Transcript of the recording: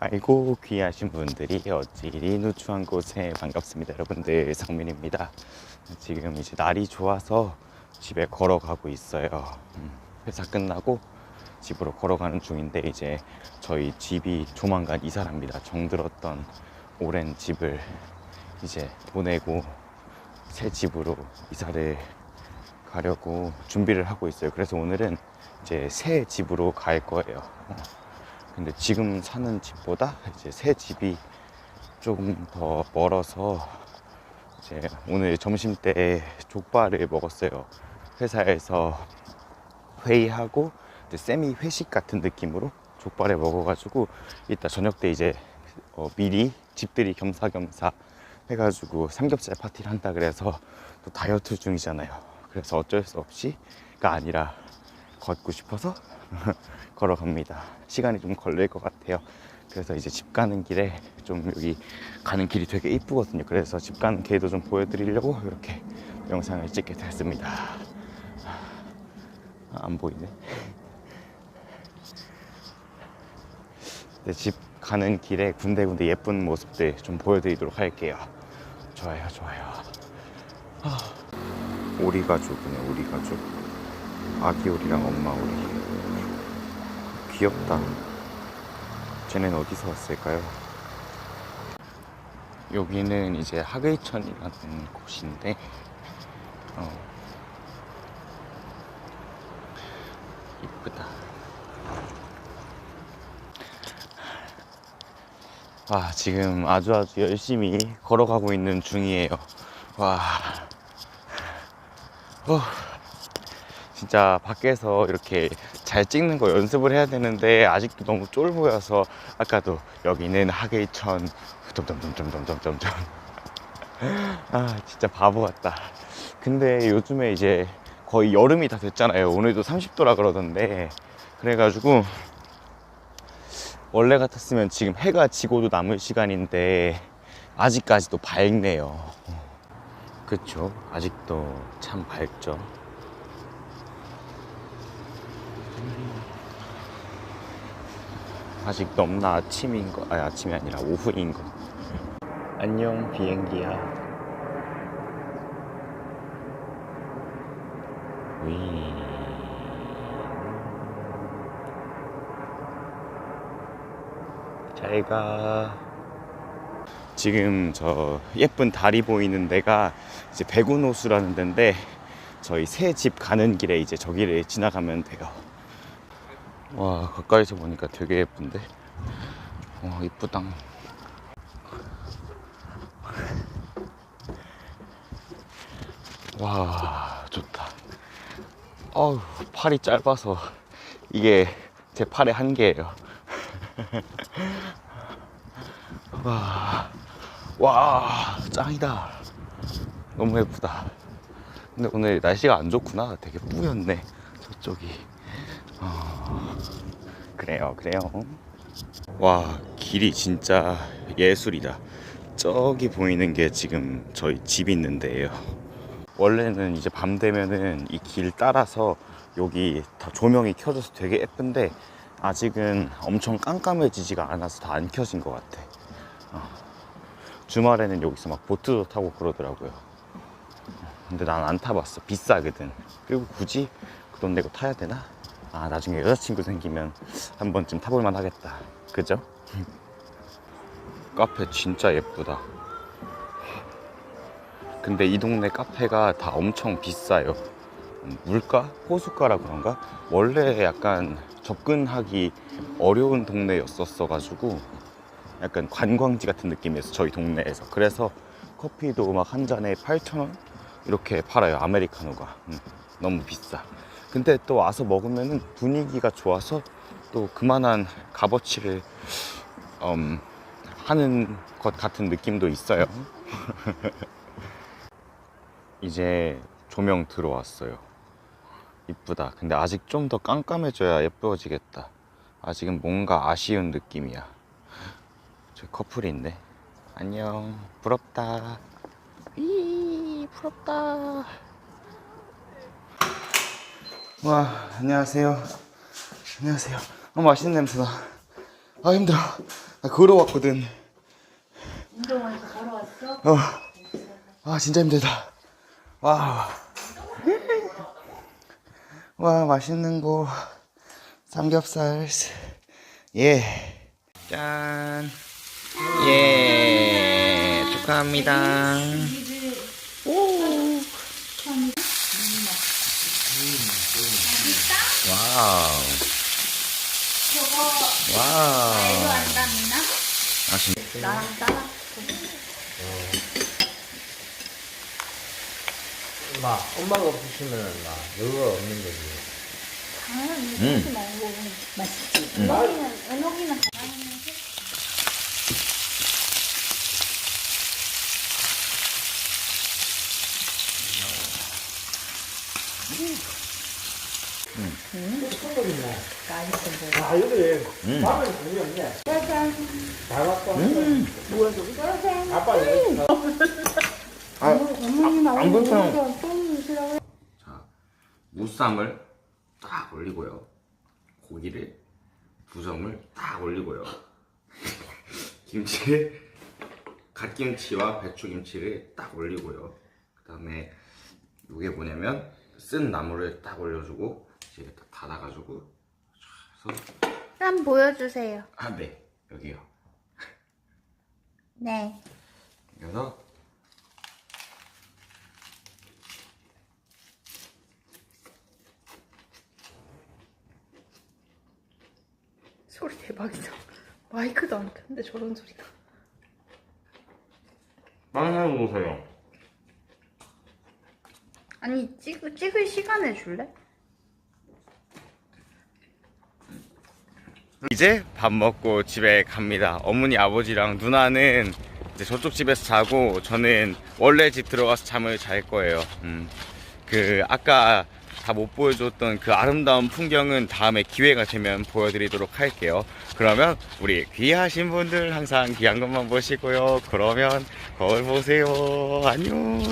아이고 귀하신 분들이 어찌리 누추한 곳에 반갑습니다. 여러분들 성민입니다. 지금 이제 날이 좋아서 집에 걸어가고 있어요. 음, 회사 끝나고 집으로 걸어가는 중인데 이제 저희 집이 조만간 이사를 합니다. 정들었던 오랜 집을 이제 보내고 새 집으로 이사를 가려고 준비를 하고 있어요. 그래서 오늘은 이제 새 집으로 갈 거예요. 어. 근데 지금 사는 집보다 이제 새 집이 조금 더 멀어서 이제 오늘 점심 때 족발을 먹었어요. 회사에서 회의하고 세미 회식 같은 느낌으로 족발을 먹어가지고 이따 저녁 때 이제 어, 미리 집들이 겸사겸사 해가지고 삼겹살 파티를 한다 그래서 또 다이어트 중이잖아요. 그래서 어쩔 수 없이가 아니라 걷고 싶어서 걸어갑니다. 시간이 좀 걸릴 것 같아요. 그래서 이제 집 가는 길에 좀 여기 가는 길이 되게 이쁘거든요. 그래서 집 가는 길도 좀 보여드리려고 이렇게 영상을 찍게 됐습니다. 아, 안 보이네. 네, 집 가는 길에 군데군데 예쁜 모습들 좀 보여드리도록 할게요. 좋아요, 좋아요. 아, 오리 가족이네, 오리 가족. 아기 오리랑 엄마 오리. 귀엽다. 쟤는 어디서 왔을까요? 여기는 이제 하계천이라는 곳인데, 어, 이쁘다. 와, 지금 아주 아주 열심히 걸어가고 있는 중이에요. 와. 어. 진짜 밖에서 이렇게 잘 찍는 거 연습을 해야 되는데 아직도 너무 쫄 보여서 아까도 여기는 하계천 점점점점점점점 아 진짜 바보 같다. 근데 요즘에 이제 거의 여름이 다 됐잖아요. 오늘도 30도라 그러던데. 그래가지고 원래 같았으면 지금 해가 지고도 남을 시간인데 아직까지도 밝네요. 그쵸? 아직도 참 밝죠 아직 넘나 아침인 거, 아니 아침이 아니라 오후인 거. 안녕 비행기야. 위. 잘 가. 지금 저 예쁜 달이 보이는 데가 이제 백운호수라는 데인데 저희 새 집 가는 길에 이제 저기를 지나가면 돼요. 와 가까이서 보니까 되게 예쁜데? 와 이쁘당 와 좋다. 어우 팔이 짧아서 이게 제 팔의 한계예요. 와, 와 짱이다. 너무 예쁘다. 근데 오늘 날씨가 안 좋구나. 되게 뿌였네 저쪽이 어, 그래요, 그래요. 와, 길이 진짜 예술이다. 저기 보이는 게 지금 저희 집 있는 데예요. 원래는 이제 밤 되면은 이 길 따라서 여기 다 조명이 켜져서 되게 예쁜데 아직은 엄청 깜깜해지지가 않아서 다 안 켜진 것 같아. 어. 주말에는 여기서 막 보트도 타고 그러더라고요. 근데 난 안 타봤어. 비싸거든. 그리고 굳이 그돈 내고 타야 되나? 아 나중에 여자친구 생기면 한 번쯤 타볼만 하겠다. 그죠? 카페 진짜 예쁘다. 근데 이 동네 카페가 다 엄청 비싸요. 물가? 호숫가라 그런가? 원래 약간 접근하기 어려운 동네였었어 가지고 약간 관광지 같은 느낌이었어 저희 동네에서. 그래서 커피도 막 한 잔에 8,000원? 이렇게 팔아요 아메리카노가. 음, 너무 비싸 근데 또 와서 먹으면 분위기가 좋아서 또 그만한 값어치를 음, 하는 것 같은 느낌도 있어요. 이제 조명 들어왔어요. 이쁘다. 근데 아직 좀 더 깜깜해져야 예뻐지겠다. 아직은 뭔가 아쉬운 느낌이야. 저 있네. 안녕. 부럽다. 이 부럽다. 와, 안녕하세요. 안녕하세요. 어, 맛있는 냄새나. 아, 힘들어. 나 걸어왔거든. 운동하면서 걸어왔어? 어. 아 진짜 힘들다. 와. 와 맛있는 거 삼겹살. 예. 짠. 예. 축하합니다. 오. 와우. 와우. 안답니다 아 진짜. 나랑 따라 막 엄마가 없으시면 막 여유가 없는 거지. 당연히 음. 소스 말고 맛있지 은옥이는 은옥이는 가만히 자, 무쌈을 딱 올리고요. 고기를 두 점을 딱 올리고요. 김치를 갓김치와 배추김치를 딱 올리고요. 그 다음에 이게 뭐냐면 쓴 나물을 딱 올려주고 이제 딱 닫아가지고 한 보여주세요. 아 네. 여기요. 네. 그래서. 소리 대박이다 마이크도 안 켰는데 저런 소리가. 빵을 보세요. 아니 찍, 찍을 시간을 줄래? 이제 밥 먹고 집에 갑니다. 어머니, 아버지랑 누나는 이제 저쪽 집에서 자고 저는 원래 집 들어가서 잠을 잘 거예요. 음, 그 아까 다 못 보여줬던 그 아름다운 풍경은 다음에 기회가 되면 보여드리도록 할게요. 그러면 우리 귀하신 분들 항상 귀한 것만 보시고요. 그러면 거울 보세요. 안녕.